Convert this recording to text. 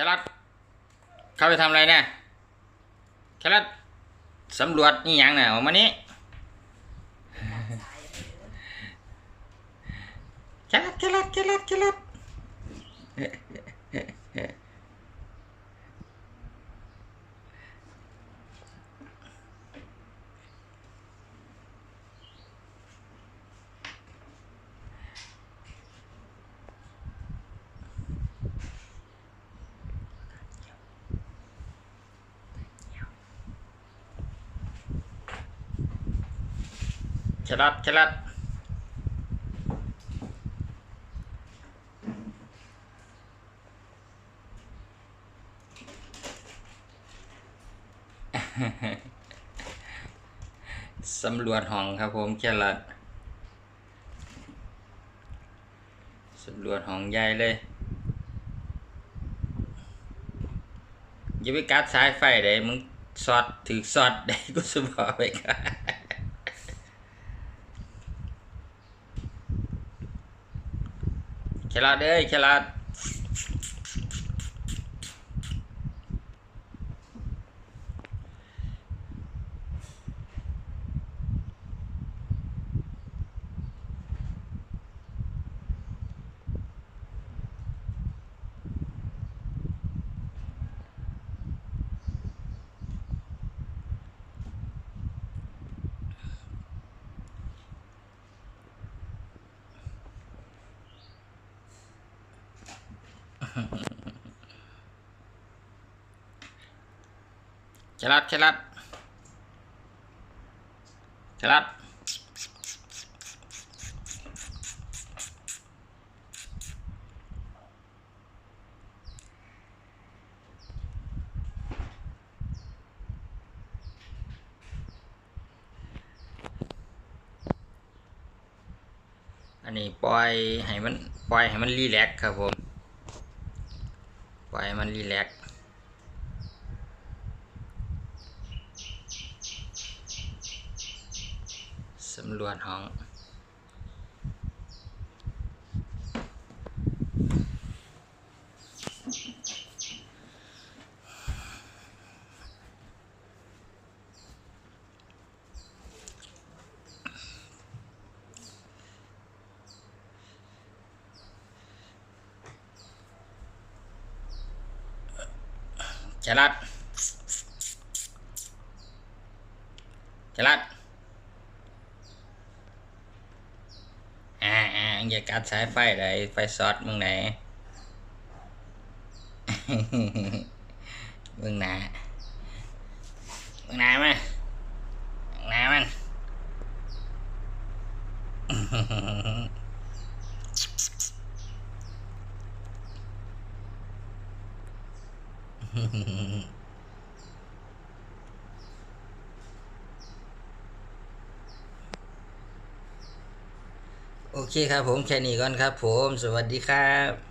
คลัดเข้าไปทำอะไรเนี่ยชลัดสำรวจนี่ยังน่ะออกมานี้ชลัดชลัดชลัดชลัด ชลัดชลัดสำรวจห้องครับผมแค่ละสำรวจห้องใหญ่เลยอย่าไปกัดสายไฟได้มึงสอดถือสอดได้กูสบอกไปก่อน ฉลาดเอ้ยฉลาด ฉลาดฉลาดฉลาดอันนี้ปล่อยให้มันปล่อยให้มันรีแลกซ์ครับผม ปล่อยมันรีแลกซ์สำรวจห้อง ฉลาดฉลาดอ่าอ่าอย่ากัดสายไฟเลยไฟช็อตมึงไหนมึงหนามึงหนามามึงหนามัน โอเคครับผมแค่นี้ก่อนครับผม สวัสดีครับ